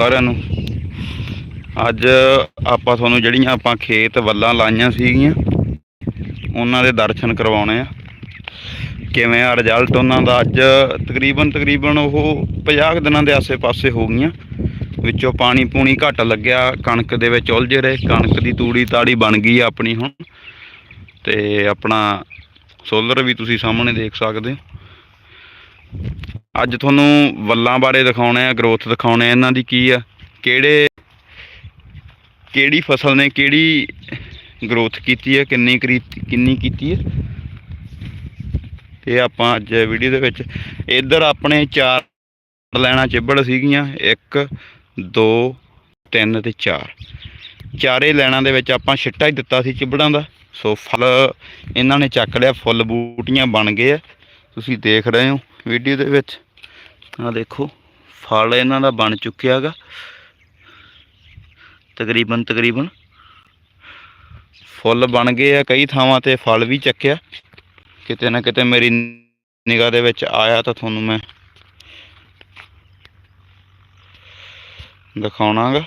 ਸਾਰਿਆਂ ਨੂੰ। ਅੱਜ ਆਪਾਂ ਤੁਹਾਨੂੰ ਜਿਹੜੀਆਂ ਆਪਾਂ ਖੇਤ ਵੱਲਾਂ ਲਾਈਆਂ ਸੀਗੀਆਂ, ਉਹਨਾਂ ਦੇ ਦਰਸ਼ਨ ਕਰਵਾਉਣੇ ਆ। ਕਿਵੇਂ ਆ ਰਿਜ਼ਲਟ ਉਹਨਾਂ ਦਾ? ਅੱਜ ਤਕਰੀਬਨ ਤਕਰੀਬਨ ਉਹ 50 ਕੁ ਦਿਨਾਂ ਦੇ ਆਸੇ-ਪਾਸੇ ਹੋ ਗਈਆਂ। ਵਿੱਚੋਂ ਪਾਣੀ ਪੂਣੀ ਘੱਟ ਲੱਗਿਆ, ਕਣਕ ਦੇ ਵਿੱਚ ਉਲਝੇ ਰਹੇ। ਕਣਕ ਦੀ ਤੂੜੀ ਤਾੜੀ ਬਣ ਗਈ ਆਪਣੀ ਹੁਣ। ਤੇ ਆਪਣਾ ਸੋਲਰ ਵੀ ਤੁਸੀਂ ਸਾਹਮਣੇ ਦੇਖ ਸਕਦੇ ਹੋ। ਅੱਜ ਤੁਹਾਨੂੰ ਵੱਲਾਂ ਬਾਰੇ ਦਿਖਾਉਣੇ ਆ ਗਰੋਥ ਦਿਖਾਉਣੇ ਆ, ਇਹਨਾਂ ਦੀ ਕੀ ਆ, ਕਿਹੜੇ, ਕਿਹੜੀ ਫਸਲ ਨੇ ਕਿਹੜੀ ਗਰੋਥ ਕੀਤੀ ਹੈ ਕਿੰਨੀ ਕਰੀ ਕਿੰਨੀ ਕੀਤੀ ਹੈ ਇਹ ਆਪਾਂ ਅੱਜ ਵੀਡੀਓ ਦੇ ਵਿੱਚ ਇੱਧਰ ਆਪਣੇ ਚਾਰ ਲੈਣਾ ਚਿੱਬੜ ਸੀਗੀਆਂ 1 2 3 ਤੇ 4 ਚਾਰੇ ਲੈਣਾ ਦੇ ਵਿੱਚ ਆਪਾਂ ਛਿੱਟਾ ਹੀ ਦਿੱਤਾ ਸੀ ਚਿੱਬੜਾਂ ਦਾ। ਸੋ ਫਲ ਇਹਨਾਂ ਨੇ ਚੱਕ ਲਿਆ, ਫੁੱਲ ਬੂਟੀਆਂ ਬਣ ਗਏ ਆ। ਤੁਸੀਂ ਦੇਖ ਰਹੇ ਹੋ। ਵੀਡੀਓ ਦੇ ਵਿੱਚ। ਆ ਦੇਖੋ, ਫਲ ਇਹਨਾਂ ਦਾ ਬਣ ਚੁੱਕਿਆ ਹੈਗਾ। ਤਕਰੀਬਨ ਤਕਰੀਬਨ। ਫੁੱਲ ਬਣ ਗਏ ਆ ਕਈ ਥਾਵਾਂ ਤੇ, ਫਲ ਵੀ ਚੱਕਿਆ। ਕਿਤੇ ਨਾ ਕਿਤੇ ਮੇਰੀ ਨਿਗਾਹ ਦੇ ਵਿੱਚ ਆਇਆ ਤਾਂ ਤੁਹਾਨੂੰ ਮੈਂ ਦਿਖਾਉਣਾਗਾ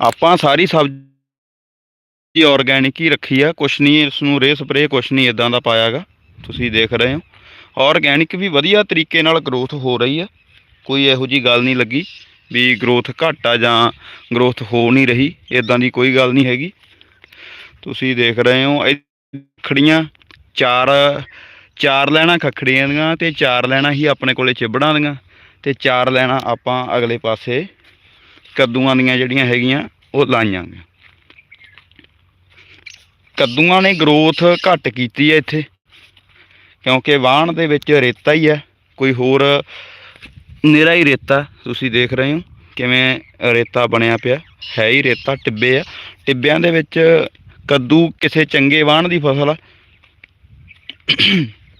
ਆਪਾਂ ਸਾਰੀ ਸਬਜ਼ੀ ਆਰਗੈਨਿਕ ਹੀ ਰੱਖੀ ਆ, ਕੁਛ ਨਹੀਂ ਇਸ ਨੂੰ ਰੇ ਸਪਰੇ ਕੁਛ ਨਹੀਂ ਇਦਾਂ ਦਾ ਪਾਇਆਗਾ ਤੁਸੀਂ ਦੇਖ ਰਹੇ ਹੋ। ਆਰਗੈਨਿਕ ਵੀ ਵਧੀਆ ਤਰੀਕੇ ਨਾਲ ਗਰੋਥ ਹੋ ਰਹੀ ਆ, ਕੋਈ ਇਹੋ ਜੀ ਗੱਲ ਨਹੀਂ ਲੱਗੀ ਵੀ ਗਰੋਥ ਘੱਟ ਆ ਜਾਂ ਗਰੋਥ ਹੋ ਨਹੀਂ ਰਹੀ ਇਦਾਂ ਦੀ ਕੋਈ ਗੱਲ ਨਹੀਂ ਹੈਗੀ। ਤੁਸੀਂ ਦੇਖ ਰਹੇ ਹੋ, ਇਹ ਖੜੀਆਂ ਚਾਰ ਚਾਰ ਲੈਣਾ ਖਖੜੀਆਂ ਦੀਆਂ ਤੇ ਚਾਰ ਲੈਣਾ ਹੀ ਆਪਣੇ ਕੋਲੇ ਚਿਬੜਾਂ ਦੀਆਂ ਤੇ ਚਾਰ ਲੈਣਾ ਆਪਾਂ ਅਗਲੇ ਪਾਸੇ ਕੱਦੂਆਂ ਦੀਆਂ ਜਿਹੜੀਆਂ ਹੈਗੀਆਂ ਉਹ ਲਾਈਆਂ ਗਈਆਂ ਕੱਦੂਆਂ ਨੇ ਗਰੋਥ ਘੱਟ ਕੀਤੀ ਹੈ ਇੱਥੇ, ਕਿਉਂਕਿ ਵਾਹਣ ਦੇ ਵਿੱਚ ਰੇਤਾ ਹੀ ਹੈ, ਕੋਈ ਹੋਰ ਨੇਰਾ ਹੀ ਰੇਤਾ, ਤੁਸੀਂ ਦੇਖ ਰਹੇ ਹੋ ਕਿਵੇਂ ਰੇਤਾ ਬਣਿਆ ਪਿਆ, ਹੈ ਹੀ ਰੇਤਾ, ਟਿੱਬੇ ਆ। ਟਿੱਬਿਆਂ ਦੇ ਵਿੱਚ ਕੱਦੂ ਕਿਸੇ ਚੰਗੇ ਵਾਹਣ ਦੀ ਫਸਲ ਆ।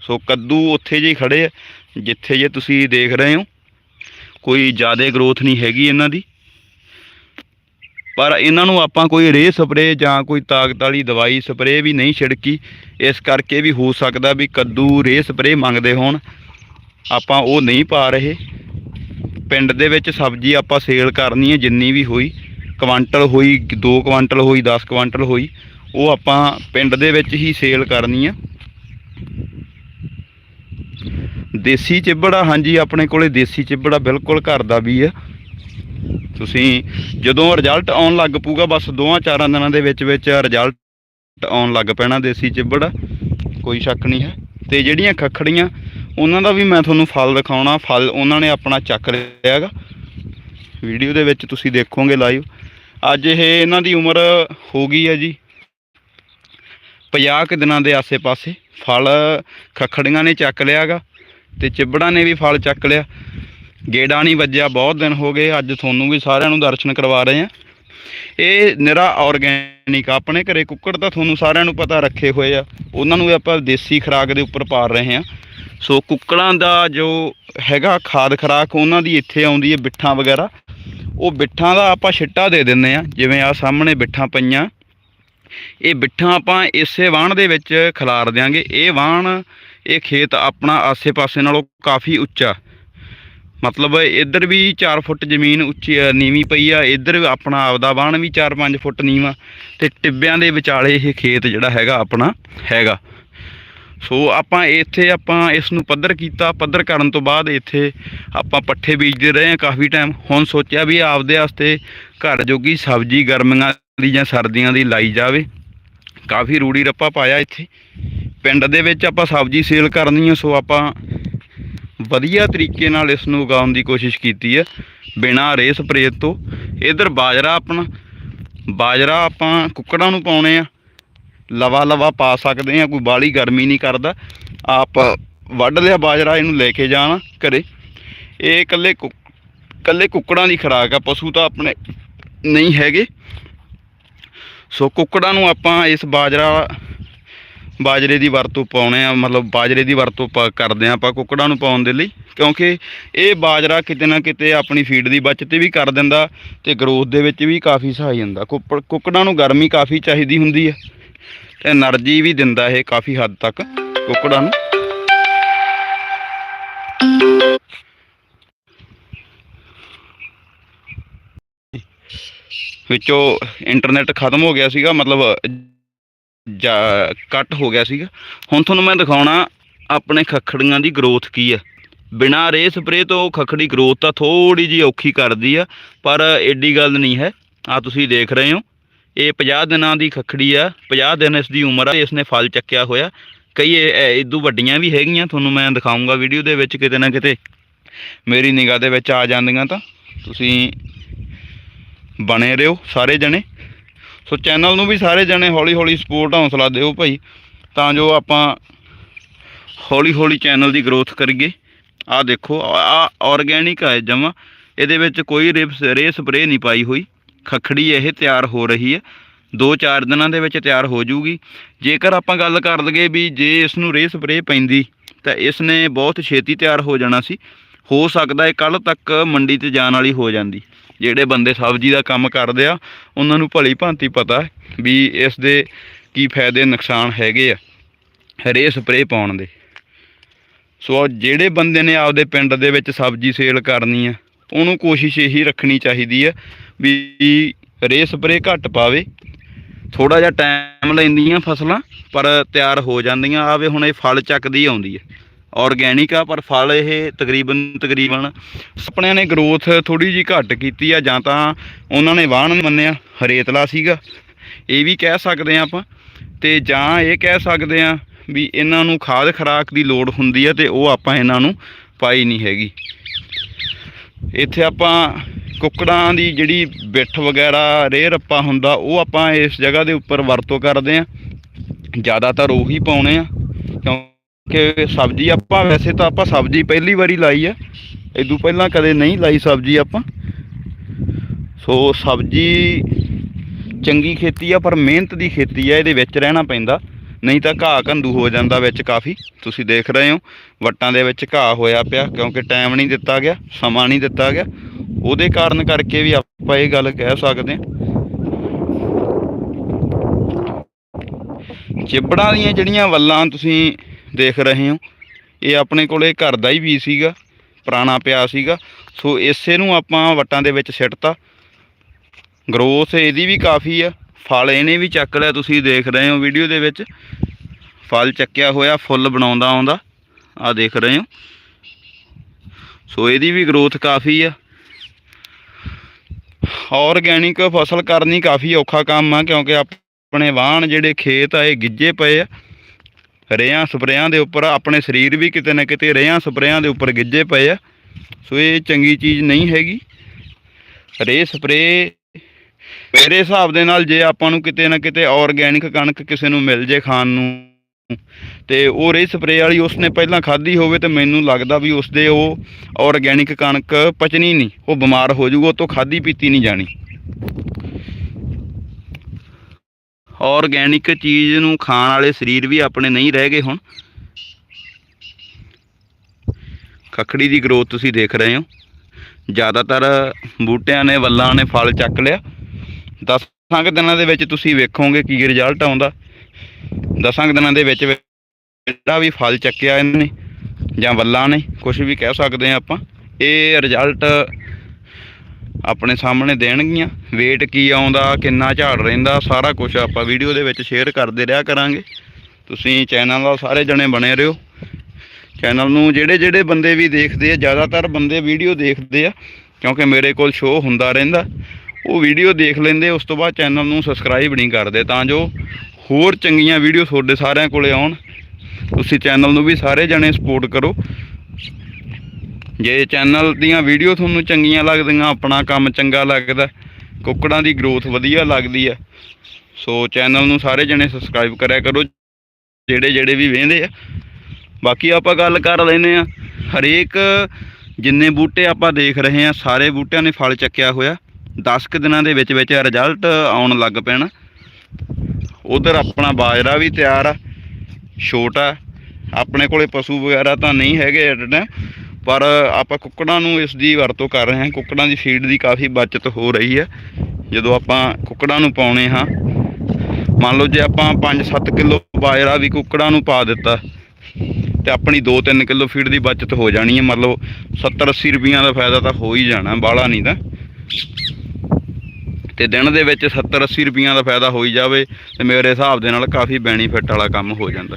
ਸੋ ਕੱਦੂ ਉੱਥੇ ਜਿਹੇ ਹੀ ਖੜੇ ਆ, ਜਿੱਥੇ ਜੇ ਤੁਸੀਂ ਦੇਖ ਰਹੇ ਹੋ, ਕੋਈ ਜ਼ਿਆਦਾ ਗਰੋਥ ਨਹੀਂ ਹੈਗੀ ਇਹਨਾਂ ਦੀ। ਪਰ ਇਹਨਾਂ ਨੂੰ ਆਪਾਂ ਕੋਈ ਰੇ ਸਪਰੇ ਜਾਂ ਕੋਈ ਤਾਕਤ ਵਾਲੀ ਦਵਾਈ ਸਪਰੇ ਵੀ ਨਹੀਂ ਛਿੜਕੀ। ਇਸ ਕਰਕੇ ਵੀ ਹੋ ਸਕਦਾ ਵੀ ਕੱਦੂ ਰੇ ਸਪਰੇ ਮੰਗਦੇ ਹੋਣ। ਆਪਾਂ ਉਹ ਨਹੀਂ ਪਾ ਰਹੇ। ਪਿੰਡ ਦੇ ਵਿੱਚ ਸਬਜ਼ੀ ਆਪਾਂ ਸੇਲ ਕਰਨੀ ਹੈ, ਜਿੰਨੀ ਵੀ ਹੋਈ। ਕੁਆਂਟਲ ਹੋਈ 2 ਕੁਆਂਟਲ ਹੋਈ 10 ਕੁਆਂਟਲ ਹੋਈ। ਉਹ ਆਪਾਂ ਪਿੰਡ ਦੇ ਵਿੱਚ ਹੀ ਸੇਲ ਕਰਨੀ ਆ ਦੇਸੀ ਚਿੱਬੜਾ, ਹਾਂਜੀ, ਆਪਣੇ ਕੋਲੇ ਦੇਸੀ ਚਿੱਬੜਾ ਬਿਲਕੁਲ ਘਰ ਦਾ ਵੀ ਆ ਤੁਸੀਂ ਜਦੋਂ ਰਿਜ਼ਲਟ ਆਉਣ ਲੱਗ ਪੂਗਾ ਬਸ ਦੋਹਾਂ ਚਾਰਾਂ ਦਿਨਾਂ ਦੇ ਵਿੱਚ ਵਿੱਚ ਰਿਜ਼ਲਟ ਆਉਣ ਲੱਗ ਪੈਣਾ ਦੇਸੀ ਚਿੱਬੜ, ਕੋਈ ਸ਼ੱਕ ਨਹੀਂ ਹੈ। ਤੇ ਜਿਹੜੀਆਂ ਖੱਖੜੀਆਂ, ਉਹਨਾਂ ਦਾ ਵੀ ਮੈਂ ਤੁਹਾਨੂੰ ਫਲ ਦਿਖਾਉਣਾ ਫਲ ਉਹਨਾਂ ਨੇ ਆਪਣਾ ਚੱਕ ਲਿਆ ਹੈਗਾ। ਵੀਡੀਓ ਦੇ ਵਿੱਚ ਤੁਸੀਂ ਦੇਖੋਗੇ ਲਾਈਵ ਅੱਜ ਇਹ ਇਹਨਾਂ ਦੀ ਉਮਰ ਹੋ ਗਈ ਹੈ ਜੀ 50 ਕੁ ਦਿਨਾਂ ਦੇ ਆਸੇ-ਪਾਸੇ। ਫਲ ਖੱਖੜੀਆਂ ਨੇ ਚੱਕ ਲਿਆਗਾ ਤੇ ਚਿੱਬੜਾਂ ਨੇ ਵੀ ਫਲ ਚੱਕ ਲਿਆ। ਗੇੜਾ ਨਹੀਂ ਵੱਜਿਆ, ਬਹੁਤ ਦਿਨ ਹੋ ਗਏ, ਅੱਜ ਤੁਹਾਨੂੰ ਵੀ ਸਾਰਿਆਂ ਨੂੰ ਦਰਸ਼ਨ ਕਰਵਾ ਰਹੇ ਆ ਇਹ ਨਿਰਾ ਆਰਗੈਨਿਕ ਆਪਣੇ ਘਰੇ ਕੁੱਕੜ ਤਾਂ ਤੁਹਾਨੂੰ ਸਾਰਿਆਂ ਨੂੰ ਪਤਾ ਰੱਖੇ ਹੋਏ ਆ। ਉਹਨਾਂ ਨੂੰ ਵੀ ਆਪਾਂ ਦੇਸੀ ਖੁਰਾਕ ਦੇ ਉੱਪਰ ਪਾਲ ਰਹੇ ਆ ਸੋ ਕੁੱਕੜਾਂ ਦਾ ਜੋ ਹੈਗਾ ਖਾਦ ਖੁਰਾਕ, ਉਹਨਾਂ ਦੀ ਇੱਥੇ ਆਉਂਦੀ ਹੈ ਬਿੱਠਾਂ ਵਗੈਰਾ। ਉਹ ਬਿੱਠਾਂ ਦਾ ਆਪਾਂ ਛਿੱਟਾ ਦੇ ਦਿੰਨੇ ਆ ਜਿਵੇਂ ਆ ਸਾਹਮਣੇ ਬਿੱਠਾਂ ਪਈਆਂ। ਇਹ ਬਿੱਠਾਂ ਆਪਾਂ ਇਸੇ ਵਾਹਣ ਦੇ ਵਿੱਚ ਖਿਲਾਰ ਦਿਆਂਗੇ। ਇਹ ਵਾਹਣ, ਇਹ ਖੇਤ ਆਪਣਾ ਆਸੇ-ਪਾਸੇ ਨਾਲੋਂ ਕਾਫੀ ਉੱਚਾ। ਮਤਲਬ ਇੱਧਰ ਵੀ 4 ਫੁੱਟ ਜ਼ਮੀਨ ਉੱਚੀ ਨੀਵੀਂ ਪਈ ਆ, ਇੱਧਰ ਆਪਣਾ ਆਪਦਾ ਬਾਣ ਵੀ 4-5 ਫੁੱਟ ਨੀਵਾਂ ਤੇ ਟਿੱਬਿਆਂ ਦੇ ਵਿਚਾਲੇ ਇਹ ਖੇਤ ਜਿਹੜਾ ਹੈਗਾ ਆਪਣਾ ਹੈਗਾ। ਸੋ ਆਪਾਂ ਇੱਥੇ ਆਪਾਂ ਇਸ ਨੂੰ ਪੱਧਰ ਕੀਤਾ, ਪੱਧਰ ਕਰਨ ਤੋਂ ਬਾਅਦ ਇੱਥੇ ਆਪਾਂ ਪੱਠੇ ਬੀਜਦੇ ਰਹੇ ਹਾਂ ਕਾਫੀ ਟਾਈਮ ਹੁਣ ਸੋਚਿਆ ਵੀ ਆਪਦੇ ਵਾਸਤੇ ਘਰ ਜੋਗੀ ਸਬਜ਼ੀ ਗਰਮੀਆਂ ਦੀ ਜਾਂ ਸਰਦੀਆਂ ਦੀ ਲਾਈ ਜਾਵੇ। ਕਾਫੀ ਰੂੜੀ ਰੱਪਾ ਪਾਇਆ ਇੱਥੇ। ਪਿੰਡ ਦੇ ਵਿੱਚ ਆਪਾਂ ਸਬਜ਼ੀ ਸੇਲ ਕਰਨੀ ਹੈ ਸੋ ਆਪਾਂ ਵਧੀਆ ਤਰੀਕੇ ਨਾਲ ਇਸ ਨੂੰ ਉਗਾਉਣ ਦੀ ਕੋਸ਼ਿਸ਼ ਕੀਤੀ ਹੈ। ਬਿਨਾਂ ਰੇ ਸਪਰੇਅ ਤੋਂ। ਇਧਰ ਬਾਜਰਾ ਆਪਣਾ, ਬਾਜਰਾ ਆਪਾਂ ਕੁੱਕੜਾਂ ਨੂੰ ਪਾਉਣੇ ਆ। ਲਵਾ ਲਵਾ ਪਾ ਸਕਦੇ ਆ, ਕੋਈ ਬਾਲੀ ਗਰਮੀ ਨਹੀਂ ਕਰਦਾ। ਆਪ ਵੱਢ ਲਿਆ ਬਾਜਰਾ, ਇਹਨੂੰ ਲੈ ਕੇ ਜਾਣਾ ਘਰੇ। ਇਹ ਇਕੱਲੇ ਕੁ- ਇਕੱਲੇ ਕੁੱਕੜਾਂ ਦੀ ਖੁਰਾਕ ਆ, ਪਸ਼ੂ ਤਾਂ ਆਪਣੇ ਨਹੀਂ ਹੈਗੇ। ਸੋ ਕੁੱਕੜਾਂ ਨੂੰ ਆਪਾਂ ਇਸ ਬਾਜਰਾ ਬਾਜਰੇ ਦੀ ਵਰਤੋਂ ਪਾਉਣੇ ਆ, ਮਤਲਬ ਬਾਜਰੇ ਦੀ ਵਰਤੋਂ ਪਾ, ਕਰਦੇ ਆ ਆਪਾਂ ਕੁੱਕੜਾਂ ਨੂੰ ਪਾਉਣ ਦੇ ਲਈ, ਕਿਉਂਕਿ ਇਹ ਬਾਜਰਾ ਕਿਤੇ ਨਾ ਕਿਤੇ ਆਪਣੀ ਫੀਡ ਦੀ ਬਚਤ ਵੀ ਕਰ ਦਿੰਦਾ ਤੇ ਗਰੋਥ ਦੇ ਵਿੱਚ ਵੀ ਕਾਫੀ ਸਹਾਈ ਹੁੰਦਾ। ਕੁੱਕੜਾਂ ਨੂੰ ਗਰਮੀ ਕਾਫੀ ਚਾਹੀਦੀ ਹੁੰਦੀ ਹੈ ਤੇ એનર્ਜੀ ਵੀ ਦਿੰਦਾ ਇਹ ਕਾਫੀ ਹੱਦ ਤੱਕ ਕੁੱਕੜਾਂ ਨੂੰ। ਵਿੱਚੋਂ ਇੰਟਰਨੈਟ ਖਤਮ ਹੋ ਗਿਆ ਸੀਗਾ, ਮਤਲਬ ਕੱਟ ਹੋ ਗਿਆ ਸੀਗਾ। ਹੁਣ ਤੁਹਾਨੂੰ ਮੈਂ ਦਿਖਾਉਣਾ ਆਪਣੇ ਖੱਖੜੀਆਂ ਦੀ ਗਰੋਥ ਕੀ ਆ। ਬਿਨਾਂ ਰੇ ਸਪਰੇ ਤੋਂ ਖੱਖੜੀ ਗਰੋਥ ਤਾਂ ਥੋੜੀ ਜੀ ਔਖੀ ਕਰਦੀ ਆ, ਪਰ ਐਡੀ ਗੱਲ ਨਹੀਂ ਹੈ। ਆ ਤੁਸੀਂ ਦੇਖ ਰਹੇ ਹੋ। ਇਹ 50 ਦਿਨਾਂ ਦੀ ਖੱਖੜੀ ਆ 50 ਦਿਨ ਇਸ ਦੀ ਉਮਰ ਆ ਇਸ ਨੇ ਫਲ ਚੱਕਿਆ ਹੋਇਆ। ਕਈ ਇਹ ਇਦੋਂ ਵੱਡੀਆਂ ਵੀ ਹੈਗੀਆਂ, ਤੁਹਾਨੂੰ ਮੈਂ ਦਿਖਾਉਂਗਾ ਵੀਡੀਓ ਦੇ ਵਿੱਚ ਕਿਤੇ ਨਾ ਕਿਤੇ। ਮੇਰੀ ਨਿਗਾਹ ਦੇ ਵਿੱਚ ਆ ਜਾਂਦੀਆਂ ਤਾਂ ਤੁਸੀਂ ਬਣੇ ਰਹੋ ਸਾਰੇ ਜਣੇ। ਸੋ ਚੈਨਲ ਨੂੰ ਵੀ ਸਾਰੇ ਜਣੇ ਹੌਲੀ ਹੌਲੀ ਸਪੋਰਟ ਹੌਸਲਾ ਦਿਓ ਭਾਈ। ਤਾਂ ਜੋ ਆਪਾਂ ਹੌਲੀ ਹੌਲੀ ਚੈਨਲ ਦੀ ਗਰੋਥ ਕਰੀਏ। ਆਹ ਦੇਖੋ ਆ ਆਰਗੈਨਿਕ ਹੈ ਜਮਾ ਇਹਦੇ ਵਿੱਚ ਕੋਈ ਰਿਪਸ ਰੇ ਸਪਰੇ ਨਹੀਂ ਪਾਈ ਹੋਈ। ਖੱਖੜੀ ਇਹ ਤਿਆਰ ਹੋ ਰਹੀ ਹੈ। 2-4 ਦਿਨਾਂ ਦੇ ਵਿੱਚ ਤਿਆਰ ਹੋ ਜੂਗੀ। ਜੇਕਰ ਆਪਾਂ ਗੱਲ ਕਰ ਲਈਏ ਵੀ ਜੇ ਇਸ ਨੂੰ ਰੇ ਸਪਰੇ ਪੈਂਦੀ, ਤਾਂ ਇਸ ਨੇ ਬਹੁਤ ਛੇਤੀ ਤਿਆਰ ਹੋ ਜਾਣਾ ਸੀ। ਹੋ ਸਕਦਾ ਹੈ ਕੱਲ ਤੱਕ ਮੰਡੀ ਤੇ ਜਾਣ ਵਾਲੀ ਹੋ ਜਾਂਦੀ। ਜਿਹੜੇ ਬੰਦੇ ਸਬਜ਼ੀ ਦਾ ਕੰਮ ਕਰਦੇ ਆ, ਉਹਨਾਂ ਨੂੰ ਭਲੀ ਭਾਂਤੀ ਪਤਾ ਵੀ ਇਸ ਦੇ ਕੀ ਫਾਇਦੇ, ਨੁਕਸਾਨ ਹੈਗੇ ਆ ਰੇ ਸਪਰੇ ਪਾਉਣ ਦੇ। ਸੋ ਜਿਹੜੇ ਬੰਦੇ ਨੇ ਆਪਦੇ ਪਿੰਡ ਦੇ ਵਿੱਚ ਸਬਜ਼ੀ ਸੇਲ ਕਰਨੀ ਆ, ਉਹਨੂੰ ਕੋਸ਼ਿਸ਼ ਇਹੀ ਰੱਖਣੀ ਚਾਹੀਦੀ ਆ ਵੀ ਰੇ ਸਪਰੇ ਘੱਟ ਪਾਵੇ। ਥੋੜਾ ਜਿਹਾ ਟਾਈਮ ਲੈਂਦੀਆਂ ਫਸਲਾਂ, ਪਰ ਤਿਆਰ ਹੋ ਜਾਂਦੀਆਂ, ਆਵੇ ਹੁਣ ਇਹ ਫਲ ਚੱਕਦੀ ਆਉਂਦੀ ਹੈ ਆਰਗੈਨਿਕ ਆ, ਪਰ ਫਲ ਇਹ ਤਕਰੀਬਨ ਤਕਰੀਬਨ ਆਪਣਿਆਂ ਨੇ ਗਰੋਥ ਥੋੜੀ ਜੀ ਘੱਟ ਕੀਤੀ ਆ, ਜਾਂ ਤਾਂ ਉਹਨਾਂ ਨੇ ਵਾਹਣ ਮੰਨਿਆ ਹਰੇਤਲਾ ਸੀਗਾ। ਇਹ ਵੀ ਕਹਿ ਸਕਦੇ ਆ ਆਪਾਂ, ਤੇ ਜਾਂ ਇਹ ਕਹਿ ਸਕਦੇ ਆ ਵੀ ਇਹਨਾਂ ਨੂੰ ਖਾਦ ਖਰਾਕ ਦੀ ਲੋੜ ਹੁੰਦੀ ਆ, ਤੇ ਉਹ ਆਪਾਂ ਇਹਨਾਂ ਨੂੰ ਪਾਈ ਨਹੀਂ ਹੈਗੀ। ਇੱਥੇ ਆਪਾਂ ਕੁੱਕੜਾਂ ਦੀ ਜਿਹੜੀ ਬਿੱਠ ਵਗੈਰਾ, ਰੇਹ ਰੱਪਾ ਹੁੰਦਾ, ਉਹ ਆਪਾਂ ਇਸ ਜਗ੍ਹਾ ਦੇ ਉੱਪਰ ਵਰਤੋਂ ਕਰਦੇ ਆ ਜ਼ਿਆਦਾਤਰ ਉਹੀ ਪਾਉਣੇ ਆ, ਕਿਉਂ ਕਿ ਸਬਜ਼ੀ ਆਪਾਂ ਵੈਸੇ ਤਾਂ ਆਪਾਂ ਸਬਜ਼ੀ ਪਹਿਲੀ ਵਾਰੀ ਲਾਈ ਆ। ਇਦੋਂ ਪਹਿਲਾਂ ਕਦੇ ਨਹੀਂ ਲਾਈ ਸਬਜ਼ੀ ਆਪਾਂ। ਸੋ ਸਬਜ਼ੀ ਚੰਗੀ ਖੇਤੀ ਆ, ਪਰ ਮਿਹਨਤ ਦੀ ਖੇਤੀ ਆ, ਇਹਦੇ ਵਿੱਚ ਰਹਿਣਾ ਪੈਂਦਾ। ਨਹੀਂ ਤਾਂ ਘਾਹ ਕੰਦੂ ਹੋ ਜਾਂਦਾ ਵਿੱਚ ਕਾਫੀ। ਤੁਸੀਂ ਦੇਖ ਰਹੇ ਹੋ, ਵੱਟਾਂ ਦੇ ਵਿੱਚ ਘਾਹ ਹੋਇਆ ਪਿਆ, ਕਿਉਂਕਿ ਟਾਈਮ ਨਹੀਂ ਦਿੱਤਾ ਗਿਆ, ਸਮਾਂ ਨਹੀਂ ਦਿੱਤਾ ਗਿਆ। ਉਹਦੇ ਕਾਰਨ ਕਰਕੇ ਵੀ ਆਪਾਂ ਇਹ ਗੱਲ ਕਹਿ ਸਕਦੇ ਹਾਂ। ਚਿਬੜਾਂ ਦੀਆਂ ਜਿਹੜੀਆਂ ਵੱਲਾਂ ਤੁਸੀਂ ਦੇਖ ਰਹੇ ਹੋ। ਇਹ ਆਪਣੇ ਕੋਲੇ ਘਰ ਦਾ ਹੀ ਵੀ ਸੀਗਾ, ਪੁਰਾਣਾ ਪਿਆ ਸੀਗਾ। ਸੋ ਇਸੇ ਨੂੰ ਆਪਾਂ ਵੱਟਾਂ ਦੇ ਵਿੱਚ ਸਿੱਟਤਾ। ਗਰੋਥ ਇਹਦੀ ਵੀ ਕਾਫੀ ਆ। ਫਲ ਇਹਨੇ ਵੀ ਚੱਕ ਲਿਆ, ਤੁਸੀਂ ਦੇਖ ਰਹੇ ਹੋ ਵੀਡੀਓ ਦੇ ਵਿੱਚ। ਫਲ ਚੱਕਿਆ ਹੋਇਆ, ਫੁੱਲ ਬਣਾਉਂਦਾ ਆਉਂਦਾ। ਆ ਦੇਖ ਰਹੇ ਹੋ। ਸੋ ਇਹਦੀ ਵੀ ਗਰੋਥ ਕਾਫੀ ਆ। ਆਰਗੈਨਿਕ ਫਸਲ ਕਰਨੀ ਕਾਫੀ ਔਖਾ ਕੰਮ ਆ, ਕਿਉਂਕਿ ਆਪਣੇ ਵਾਹਣ ਜਿਹੜੇ ਖੇਤ ਆ, ਇਹ ਗਿੱਜੇ ਪਏ ਆ। ਰੇਹਾਂ ਸਪਰੇਆਂ ਦੇ ਉੱਪਰ ਆਪਣੇ ਸਰੀਰ ਵੀ ਕਿਤੇ ਨਾ ਕਿਤੇ ਰੇਹਾਂ ਸਪਰੇਆਂ ਦੇ ਉੱਪਰ ਗਿੱਜੇ ਪਏ ਆ। ਸੋ ਇਹ ਚੰਗੀ ਚੀਜ਼ ਨਹੀਂ ਹੈਗੀ। ਰੇ ਸਪਰੇ ਮੇਰੇ ਹਿਸਾਬ ਦੇ ਨਾਲ ਜੇ ਆਪਾਂ ਨੂੰ ਕਿਤੇ ਨਾ ਕਿਤੇ ਆਰਗੈਨਿਕ ਕਣਕ ਕਿਸੇ ਨੂੰ ਮਿਲ ਜੇ ਖਾਣ ਨੂੰ, ਤੇ ਉਹ ਰੇ ਸਪਰੇ ਵਾਲੀ ਉਸਨੇ ਪਹਿਲਾਂ ਖਾਧੀ ਹੋਵੇ ਤੇ ਮੈਨੂੰ ਲੱਗਦਾ ਵੀ ਉਸਦੇ ਉਹ ਆਰਗੈਨਿਕ ਕਣਕ ਪਚਣੀ ਨਹੀਂ, ਉਹ ਬਿਮਾਰ ਹੋ ਜਾਊਗਾ ਉਹ ਤੋਂ ਖਾਧੀ ਪੀਤੀ ਨਹੀਂ ਜਾਣੀ। ਆਰਗੈਨਿਕ ਚੀਜ਼ ਨੂੰ ਖਾਣ ਵਾਲੇ ਸਰੀਰ ਵੀ ਆਪਣੇ ਨਹੀਂ ਰਹਿ ਗਏ ਹੁਣ। ਖਖੜੀ ਦੀ ਗਰੋਥ ਤੁਸੀਂ ਦੇਖ ਰਹੇ ਹੋ। ਜ਼ਿਆਦਾਤਰ ਬੂਟਿਆਂ ਨੇ, ਵੱਲਾਂ ਨੇ ਫਲ ਚੱਕ ਲਿਆ। ਦਸਾਂ ਕੁ ਦਿਨਾਂ ਦੇ ਵਿੱਚ ਤੁਸੀਂ ਵੇਖੋਗੇ ਕੀ ਰਿਜ਼ਲਟ ਆਉਂਦਾ। ਦਸਾਂ ਕੁ ਦਿਨਾਂ ਦੇ ਵਿੱਚ ਜਿਹੜਾ ਵੀ ਫਲ ਚੱਕਿਆ ਇਹਨਾਂ ਨੇ ਜਾਂ ਵੱਲਾਂ ਨੇ ਕੁਝ ਵੀ ਕਹਿ ਸਕਦੇ ਆ ਆਪਾਂ। ਇਹ ਰਿਜ਼ਲਟ ਆਪਣੇ ਸਾਹਮਣੇ ਦੇਣਗੀਆਂ। Weight ਕੀ ਆਉਂਦਾ, ਕਿੰਨਾ ਝਾੜ ਰਹਿੰਦਾ, ਸਾਰਾ ਕੁਝ ਆਪਾਂ ਵੀਡੀਓ ਦੇ ਵਿੱਚ ਸ਼ੇਅਰ ਕਰਦੇ ਰਿਹਾ ਕਰਾਂਗੇ। ਤੁਸੀਂ ਚੈਨਲ ਨਾਲ ਸਾਰੇ ਜਣੇ ਬਣੇ ਰਹੋ। ਚੈਨਲ ਨੂੰ ਜਿਹੜੇ ਜਿਹੜੇ ਬੰਦੇ ਵੀ ਦੇਖਦੇ ਆ, ਜ਼ਿਆਦਾਤਰ ਬੰਦੇ ਵੀਡੀਓ ਦੇਖਦੇ ਆ, ਕਿਉਂਕਿ ਮੇਰੇ ਕੋਲ ਸ਼ੋਅ ਹੁੰਦਾ ਰਹਿੰਦਾ। ਉਹ ਵੀਡੀਓ ਦੇਖ ਲੈਂਦੇ, ਉਸ ਤੋਂ ਬਾਅਦ ਚੈਨਲ ਨੂੰ ਸਬਸਕ੍ਰਾਈਬ ਨਹੀਂ ਕਰਦੇ, ਤਾਂ ਜੋ ਹੋਰ ਚੰਗੀਆਂ ਵੀਡੀਓ ਤੁਹਾਡੇ ਸਾਰਿਆਂ ਕੋਲੇ ਆਉਣ। ਤੁਸੀਂ ਚੈਨਲ ਨੂੰ ਵੀ ਸਾਰੇ ਜਣੇ ਸਪੋਰਟ ਕਰੋ। ਜੇ ਚੈਨਲ ਦੀਆਂ ਵੀਡੀਓ ਤੁਹਾਨੂੰ ਚੰਗੀਆਂ ਲੱਗਦੀਆਂ, ਆਪਣਾ ਕੰਮ ਚੰਗਾ ਲੱਗਦਾ, ਕੁੱਕੜਾਂ ਦੀ ਗਰੋਥ ਵਧੀਆ ਲੱਗਦੀ ਹੈ ਸੋ ਚੈਨਲ ਨੂੰ ਸਾਰੇ ਜਣੇ ਸਬਸਕ੍ਰਾਈਬ ਕਰਿਆ ਕਰੋ, ਜਿਹੜੇ ਜਿਹੜੇ ਵੀ ਵੇਖਦੇ ਆ। ਬਾਕੀ ਆਪਾਂ ਗੱਲ ਕਰ ਲੈਨੇ ਆ, ਹਰੇਕ ਜਿੰਨੇ ਬੂਟੇ ਆਪਾਂ ਦੇਖ ਰਹੇ ਆ, ਸਾਰੇ ਬੂਟਿਆਂ ਨੇ ਫਲ ਚੱਕਿਆ ਹੋਇਆ 10 ਕੁ ਦਿਨਾਂ ਦੇ ਵਿੱਚ ਵਿੱਚ ਰਿਜ਼ਲਟ ਆਉਣ ਲੱਗ ਪੈਣਾ। ਉਧਰ ਆਪਣਾ ਬਾਜਰਾ ਵੀ ਤਿਆਰ ਆ, ਛੋਟਾ, ਆਪਣੇ ਕੋਲੇ ਪਸ਼ੂ ਵਗੈਰਾ ਤਾਂ ਨਹੀਂ ਹੈਗੇ ਐਟ ਟਾਈਮ ਪਰ ਆਪਾਂ ਕੁੱਕੜਾਂ ਨੂੰ ਇਸ ਦੀ ਵਰਤੋਂ ਕਰ ਰਹੇ ਹਾਂ। ਕੁੱਕੜਾਂ ਦੀ ਫੀਡ ਦੀ ਕਾਫੀ ਬਚਤ ਹੋ ਰਹੀ ਹੈ। ਜਦੋਂ ਆਪਾਂ ਕੁੱਕੜਾਂ ਨੂੰ ਪਾਉਣੇ ਹਾਂ, ਮੰਨ ਲਓ ਜੇ ਆਪਾਂ 5-7 ਕਿਲੋ ਬਾਜਰਾ ਵੀ ਕੁੱਕੜਾਂ ਨੂੰ ਪਾ ਦਿੱਤਾ, ਤੇ ਆਪਣੀ 2-3 ਕਿਲੋ ਫੀਡ ਦੀ ਬਚਤ ਹੋ ਜਾਣੀ ਹੈ। ਮੰਨ ਲਓ 70-80 ਰੁਪਈਆਂ ਦਾ ਫਾਇਦਾ ਤਾਂ ਹੋ ਹੀ ਜਾਣਾ, ਬਾਹਲਾ ਨਹੀਂ ਤਾਂ। ਤੇ ਦਿਨ ਦੇ ਵਿੱਚ 70-80 ਰੁਪਈਆਂ ਦਾ ਫਾਇਦਾ ਹੋਈ ਜਾਵੇ, ਤੇ ਮੇਰੇ ਹਿਸਾਬ ਦੇ ਨਾਲ ਕਾਫੀ ਬੈਨੀਫਿਟ ਵਾਲਾ ਕੰਮ ਹੋ ਜਾਂਦਾ।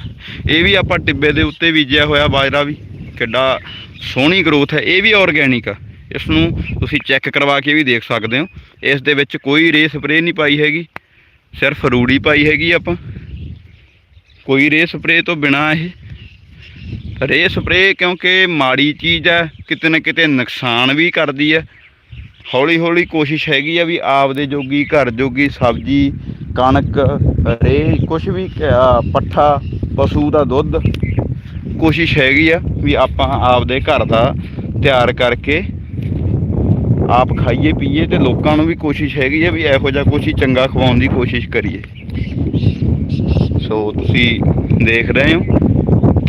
ਇਹ ਵੀ ਆਪਾਂ ਟਿੱਬੇ ਦੇ ਉੱਤੇ ਬੀਜਿਆ ਹੋਇਆ ਬਾਜਰਾ ਵੀ। ਕਿੱਡਾ ਸੋਹਣੀ ਗਰੋਥ ਹੈ, ਇਹ ਵੀ ਆਰਗੈਨਿਕ ਆ। ਇਸ ਨੂੰ ਤੁਸੀਂ ਚੈੱਕ ਕਰਵਾ ਕੇ ਵੀ ਦੇਖ ਸਕਦੇ ਹੋ। ਇਸ ਦੇ ਵਿੱਚ ਕੋਈ ਰੇ ਸਪਰੇਅ ਨਹੀਂ ਪਾਈ ਹੈਗੀ, ਸਿਰਫ ਰੂੜੀ ਪਾਈ ਹੈਗੀ ਆਪਾਂ। ਕੋਈ ਰੇ ਸਪਰੇਅ ਤੋਂ ਬਿਨਾ ਇਹ। ਰੇ ਸਪਰੇਅ ਕਿਉਂਕਿ ਮਾੜੀ ਚੀਜ਼ ਹੈ, ਕਿਤੇ ਨਾ ਕਿਤੇ ਨੁਕਸਾਨ ਵੀ ਕਰਦੀ ਹੈ। ਹੌਲੀ ਹੌਲੀ ਕੋਸ਼ਿਸ਼ ਹੈਗੀ ਆ ਵੀ ਆਪਦੇ ਜੋਗੀ, ਘਰ ਜੋਗੀ, ਸਬਜ਼ੀ, ਕਣਕ ਰੇ ਕੁਝ ਵੀ ਪੱਠਾ, ਪਸ਼ੂ ਦਾ ਦੁੱਧ ਕੋਸ਼ਿਸ਼ ਹੈਗੀ ਆ ਵੀ ਆਪਾਂ ਆਪਦੇ ਘਰ ਦਾ ਤਿਆਰ ਕਰਕੇ ਆਪ ਖਾਈਏ ਪੀਏ ਤੇ ਲੋਕਾਂ ਨੂੰ ਵੀ ਕੋਸ਼ਿਸ਼ ਹੈਗੀ ਆ ਵੀ ਇਹੋ ਜਿਹਾ ਕੁਛ ਹੀ ਚੰਗਾ ਖਵਾਉਣ ਦੀ ਕੋਸ਼ਿਸ਼ ਕਰੀਏ। ਸੋ ਤੁਸੀਂ ਦੇਖ ਰਹੇ ਹੋ,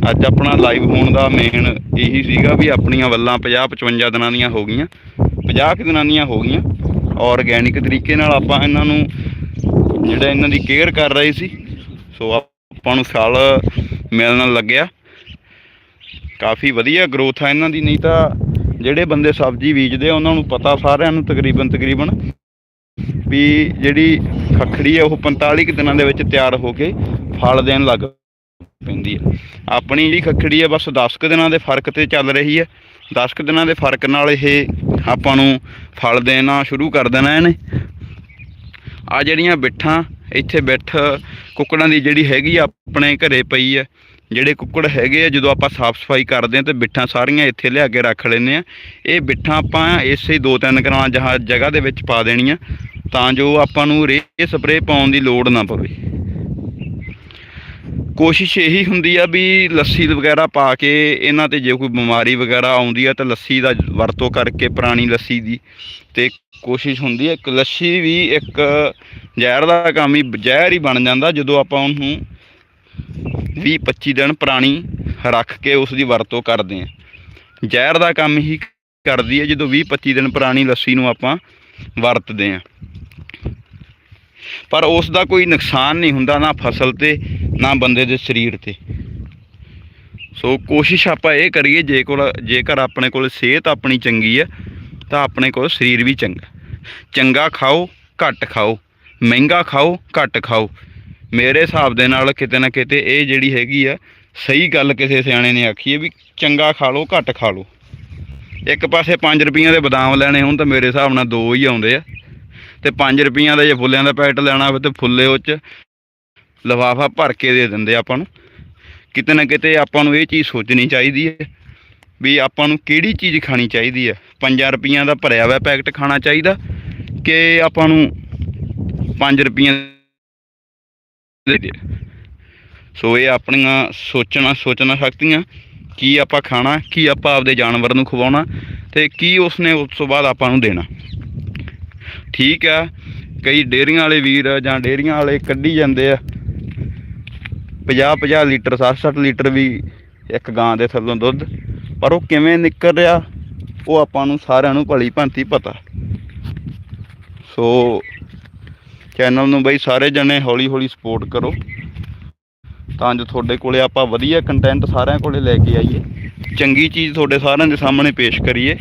ਅੱਜ ਆਪਣਾ ਲਾਈਵ ਹੋਣ ਦਾ ਮੇਨ ਇਹੀ ਸੀਗਾ ਵੀ ਆਪਣੀਆਂ ਵੱਲਾਂ 50 55 ਦਿਨਾਂ ਦੀਆਂ ਹੋ ਗਈਆਂ 50 ਕੁ ਦਿਨਾਂ ਦੀਆਂ ਹੋ ਗਈਆਂ। ਆਰਗੈਨਿਕ ਤਰੀਕੇ ਨਾਲ ਆਪਾਂ ਇਹਨਾਂ ਨੂੰ ਜਿਹੜਾ ਇਹਨਾਂ ਦੀ ਕੇਅਰ ਕਰ ਰਹੇ ਸੀ ਸੋ ਆਪਾਂ ਨੂੰ ਫਲ ਮਿਲਣ ਲੱਗਿਆ। ਕਾਫੀ ਵਧੀਆ ਗਰੋਥ ਆ ਇਹਨਾਂ ਦੀ, ਨਹੀਂ ਤਾਂ ਜਿਹੜੇ ਬੰਦੇ ਸਬਜ਼ੀ ਬੀਜਦੇ ਆ, ਉਹਨਾਂ ਨੂੰ ਪਤਾ ਸਾਰਿਆਂ ਨੂੰ ਤਕਰੀਬਨ ਤਕਰੀਬਨ ਵੀ ਜਿਹੜੀ ਖੱਖੜੀ ਹੈ ਉਹ 45 ਕੁ ਦਿਨਾਂ ਦੇ ਵਿੱਚ ਤਿਆਰ ਹੋ ਕੇ ਫਲ ਦੇਣ ਲੱਗ ਪੈਂਦੀ ਹੈ ਆਪਣੀ ਜਿਹੜੀ ਖੱਖੜੀ ਹੈ ਬਸ 10 ਕੁ ਦਿਨਾਂ ਦੇ ਫ਼ਰਕ ਤੇ ਚੱਲ ਰਹੀ ਹੈ 10 ਕੁ ਦਿਨਾਂ ਦੇ ਫ਼ਰਕ ਨਾਲ ਇਹ ਆਪਾਂ ਨੂੰ ਫਲ ਦੇਣਾ ਸ਼ੁਰੂ ਕਰ ਦੇਣਾ ਇਹਨੇ। ਆ ਜਿਹੜੀਆਂ ਬਿੱਠਾਂ ਇੱਥੇ ਬਿੱਠ ਕੁੱਕੜਾਂ ਦੀ ਜਿਹੜੀ ਹੈਗੀ ਆਪਣੇ ਘਰੇ ਪਈ ਹੈ ਜਿਹੜੇ ਕੁੱਕੜ ਹੈਗੇ ਆ, ਜਦੋਂ ਆਪਾਂ ਸਾਫ਼ ਸਫ਼ਾਈ ਕਰਦੇ ਆ ਤੇ ਬਿੱਠਾਂ ਸਾਰੀਆਂ ਇੱਥੇ ਲਿਆ ਕੇ ਰੱਖ ਲੈਂਦੇ ਆ ਇਹ ਬਿੱਠਾਂ ਆਪਾਂ ਇਸੇ ਦੋ ਤਿੰਨ ਕਰਾਂ ਜਹਾ ਜਗ੍ਹਾ ਦੇ ਵਿੱਚ ਪਾ ਦੇਣੀਆਂ, ਤਾਂ ਜੋ ਆਪਾਂ ਨੂੰ ਰੇ ਸਪਰੇਅ ਪਾਉਣ ਦੀ ਲੋੜ ਨਾ ਪਵੇ। ਕੋਸ਼ਿਸ਼ ਇਹੀ ਹੁੰਦੀ ਆ ਵੀ ਲੱਸੀ ਵਗੈਰਾ ਪਾ ਕੇ ਇਹਨਾਂ ਤੇ ਜੇ ਕੋਈ ਬਿਮਾਰੀ ਵਗੈਰਾ ਆਉਂਦੀ ਆ ਤਾਂ ਲੱਸੀ ਦਾ ਵਰਤੋਂ ਕਰਕੇ ਪੁਰਾਣੀ ਲੱਸੀ ਦੀ। ਤੇ ਕੋਸ਼ਿਸ਼ ਹੁੰਦੀ ਹੈ ਕਿ ਲੱਸੀ ਵੀ ਇੱਕ ਜ਼ਹਿਰ ਦਾ ਕੰਮ ਹੀ, ਜ਼ਹਿਰ ਹੀ ਬਣ ਜਾਂਦਾ ਜਦੋਂ ਆਪਾਂ ਉਹਨੂੰ 20 25 ਦਿਨ ਪੁਰਾਣੀ ਰੱਖ ਕੇ ਉਸ ਦੀ ਵਰਤੋਂ ਕਰਦੇ ਹਾਂ। ਜ਼ਹਿਰ ਦਾ ਕੰਮ ਹੀ ਕਰਦੀ ਹੈ, ਜਦੋਂ 20 25 ਦਿਨ ਪੁਰਾਣੀ ਲੱਸੀ ਨੂੰ ਆਪਾਂ ਵਰਤਦੇ ਹਾਂ। ਪਰ ਉਸ ਦਾ ਕੋਈ ਨੁਕਸਾਨ ਨਹੀਂ ਹੁੰਦਾ, ਨਾ ਫਸਲ ਤੇ, ਨਾ ਬੰਦੇ ਦੇ ਸਰੀਰ ਤੇ। ਸੋ ਕੋਸ਼ਿਸ਼ ਆਪਾਂ ਇਹ ਕਰੀਏ, ਜੇ ਕੋਲ, ਜੇਕਰ ਆਪਣੇ ਕੋਲ ਸਿਹਤ ਆਪਣੀ ਚੰਗੀ ਹੈ, ਤਾਂ ਆਪਣੇ ਕੋਲ ਸਰੀਰ ਵੀ ਚੰਗਾ। ਚੰਗਾ ਖਾਓ, ਘੱਟ ਖਾਓ। ਮਹਿੰਗਾ ਖਾਓ, ਘੱਟ ਖਾਓ। ਮੇਰੇ ਹਿਸਾਬ ਦੇ ਨਾਲ ਕਿਤੇ ਨਾ ਕਿਤੇ ਇਹ ਜਿਹੜੀ ਹੈਗੀ ਆ, ਸਹੀ ਗੱਲ ਕਿਸੇ ਸਿਆਣੇ ਨੇ ਆਖੀ ਹੈ ਵੀ ਚੰਗਾ ਖਾ ਲਓ, ਘੱਟ ਖਾ ਲਓ। ਇੱਕ ਪਾਸੇ 5 ਰੁਪਈਆਂ ਦੇ ਬਦਾਮ ਲੈਣੇ ਹੋਣ ਤਾਂ ਮੇਰੇ ਹਿਸਾਬ ਨਾਲ ਦੋ ਹੀ ਆਉਂਦੇ ਆ। ਤੇ 5 ਰੁਪਈਆਂ ਦਾ ਜੇ ਫੁੱਲਿਆਂ ਦਾ ਪੈਕਟ ਲੈਣਾ ਹੋਵੇ ਤੇ ਫੁੱਲੇ ਉਹ ਚ ਲਫਾਫਾ ਭਰ ਕੇ ਦੇ ਦਿੰਦੇ ਆਪਾਂ ਨੂੰ। ਕਿਤੇ ਨਾ ਕਿਤੇ ਆਪਾਂ ਨੂੰ ਇਹ ਚੀਜ਼ ਸੋਚਣੀ ਚਾਹੀਦੀ ਹੈ ਵੀ ਆਪਾਂ ਨੂੰ ਕਿਹੜੀ ਚੀਜ਼ ਖਾਣੀ ਚਾਹੀਦੀ ਹੈ। 5 ਰੁਪਈਆਂ ਦਾ ਭਰਿਆ ਹੋਇਆ ਪੈਕਟ ਖਾਣਾ ਚਾਹੀਦਾ ਕਿ ਆਪਾਂ ਨੂੰ 5 ਰੁਪਈਆਂ ਸੋ ਇਹ ਆਪਣੀਆਂ ਸੋਚਣਾ ਸੋਚਣਾ ਸ਼ਕਤੀਆਂ, ਕੀ ਆਪਾਂ ਖਾਣਾ, ਕੀ ਆਪਾਂ ਆਪਦੇ ਜਾਨਵਰ ਨੂੰ ਖਵਾਉਣਾ ਤੇ ਕੀ ਉਸਨੇ ਉਸ ਤੋਂ ਬਾਅਦ ਆਪਾਂ ਨੂੰ ਦੇਣਾ। ਠੀਕ ਆ, ਕਈ ਡੇਅਰੀਆਂ ਵਾਲੇ ਵੀਰ ਜਾਂ ਡੇਅਰੀਆਂ ਵਾਲੇ ਕੱਢੀ ਜਾਂਦੇ ਆ। 50 50 ਲੀਟਰ 60 60 ਲੀਟਰ ਵੀ ਇੱਕ ਗਾਂ ਦੇ ਥੱਲੋਂ ਦੁੱਧ। ਪਰ ਉਹ ਕਿਵੇਂ ਨਿਕਲ ਰਿਹਾ, ਉਹ ਆਪਾਂ ਨੂੰ ਸਾਰਿਆਂ ਨੂੰ ਭਲੀ ਭਾਂਤੀ ਪਤਾ। ਸੋ ਚੈਨਲ ਨੂੰ ਬਈ ਸਾਰੇ ਜਣੇ ਹੌਲੀ ਹੌਲੀ ਸਪੋਰਟ ਕਰੋ। ਤਾਂ ਜੋ ਤੁਹਾਡੇ ਕੋਲੇ ਆਪਾਂ ਵਧੀਆ ਕੰਟੈਂਟ ਸਾਰਿਆਂ ਕੋਲੇ ਲੈ ਕੇ ਆਈਏ। ਚੰਗੀ ਚੀਜ਼ ਤੁਹਾਡੇ ਸਾਰਿਆਂ ਦੇ ਸਾਹਮਣੇ ਪੇਸ਼ ਕਰੀਏ।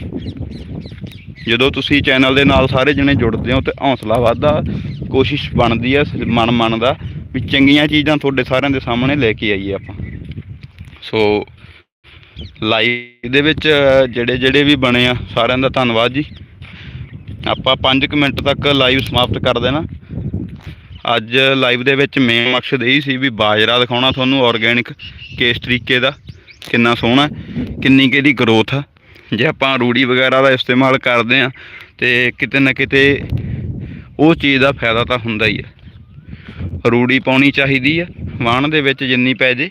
ਜਦੋਂ ਤੁਸੀਂ ਚੈਨਲ ਦੇ ਨਾਲ ਸਾਰੇ ਜਣੇ ਜੁੜਦੇ ਹੋ ਤੇ ਹੌਸਲਾ ਵੱਧਦਾ, ਕੋਸ਼ਿਸ਼ ਬਣਦੀ ਹੈ ਮਨ ਮਨ ਦਾ ਵੀ ਚੰਗੀਆਂ ਚੀਜ਼ਾਂ ਤੁਹਾਡੇ ਸਾਰਿਆਂ ਦੇ ਸਾਹਮਣੇ ਲੈ ਕੇ ਆਈਏ ਆਪਾਂ। ਸੋ ਲਾਈਵ ਦੇ ਵਿੱਚ ਜਿਹੜੇ ਜਿਹੜੇ ਵੀ ਬਣੇ ਆ, ਸਾਰਿਆਂ ਦਾ ਧੰਨਵਾਦ ਜੀ। ਆਪਾਂ 5 ਮਿੰਟ ਤੱਕ ਲਾਈਵ ਸਮਾਪਤ ਕਰ ਦੇਣਾ। ਅੱਜ ਲਾਈਵ ਦੇ ਵਿੱਚ ਮੇਨ ਮਕਸਦ ਇਹ ਸੀ ਵੀ ਬਾਜਰਾ ਦਿਖਾਉਣਾ ਤੁਹਾਨੂੰ ਆਰਗੈਨਿਕ ਕਿਸ ਤਰੀਕੇ ਦਾ, ਕਿੰਨਾ ਸੋਹਣਾ, ਕਿੰਨੀ ਕਿਹਦੀ ਗਰੋਥ ਆ। ਜੇ ਆਪਾਂ ਰੂੜੀ ਵਗੈਰਾ ਦਾ ਇਸਤੇਮਾਲ ਕਰਦੇ ਆ ਤੇ ਕਿਤੇ ਨਾ ਕਿਤੇ ਉਹ ਚੀਜ਼ ਦਾ ਫਾਇਦਾ ਤਾਂ ਹੁੰਦਾ ਹੀ ਹੈ ਰੂੜੀ ਪਾਉਣੀ ਚਾਹੀਦੀ ਆ ਵਾਣ ਦੇ ਵਿੱਚ ਜਿੰਨੀ ਪੈ ਜੇ।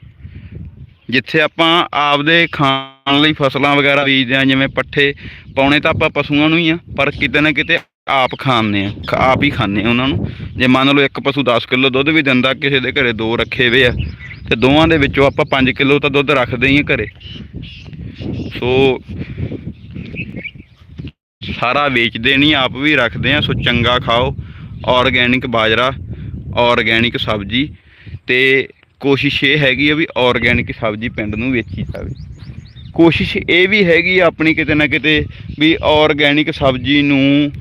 ਜਿੱਥੇ ਆਪਾਂ ਆਪਦੇ ਖਾਣ ਲਈ ਫਸਲਾਂ ਵਗੈਰਾ ਬੀਜਦੇ ਆ ਜਿਵੇਂ ਪੱਠੇ ਪਾਉਣੇ ਤਾਂ ਆਪਾਂ ਪਸ਼ੂਆਂ ਨੂੰ ਹੀ ਆ, ਪਰ ਕਿਤੇ ਨਾ ਕਿਤੇ ਆਪ ਖਾਂਦੇ ਆ ਆਪ ਹੀ ਖਾਂਦੇ ਆ ਉਹਨਾਂ ਨੂੰ। ਜੇ ਮੰਨ ਲਓ ਇੱਕ ਪਸ਼ੂ 10 ਕਿਲੋ ਦੁੱਧ ਵੀ ਦਿੰਦਾ, ਕਿਸੇ ਦੇ ਘਰੇ ਦੋ ਰੱਖੇ ਹੋਏ ਆ, ਤੇ ਦੋਵਾਂ ਦੇ ਵਿੱਚੋਂ ਆਪਾਂ 5 ਕਿਲੋ ਤਾਂ ਦੁੱਧ ਰੱਖਦੇ ਹੀ ਆ ਘਰੇ। ਸੋ ਸਾਰਾ ਵੇਚਦੇ ਨਹੀਂ, ਆਪ ਵੀ ਰੱਖਦੇ ਆ। ਸੋ ਚੰਗਾ ਖਾਓ। ਆਰਗੈਨਿਕ ਬਾਜਰਾ ਆਰਗੈਨਿਕ ਸਬਜ਼ੀ ਤੇ ਕੋਸ਼ਿਸ਼ ਇਹ ਹੈਗੀ ਆ ਵੀ ਆਰਗੈਨਿਕ ਸਬਜ਼ੀ ਪਿੰਡ ਨੂੰ ਵੇਚੀ ਜਾਵੇ। ਕੋਸ਼ਿਸ਼ ਇਹ ਵੀ ਹੈਗੀ ਆਪਣੀ ਕਿਤੇ ਨਾ ਕਿਤੇ ਵੀ ਆਰਗੈਨਿਕ ਸਬਜ਼ੀ ਨੂੰ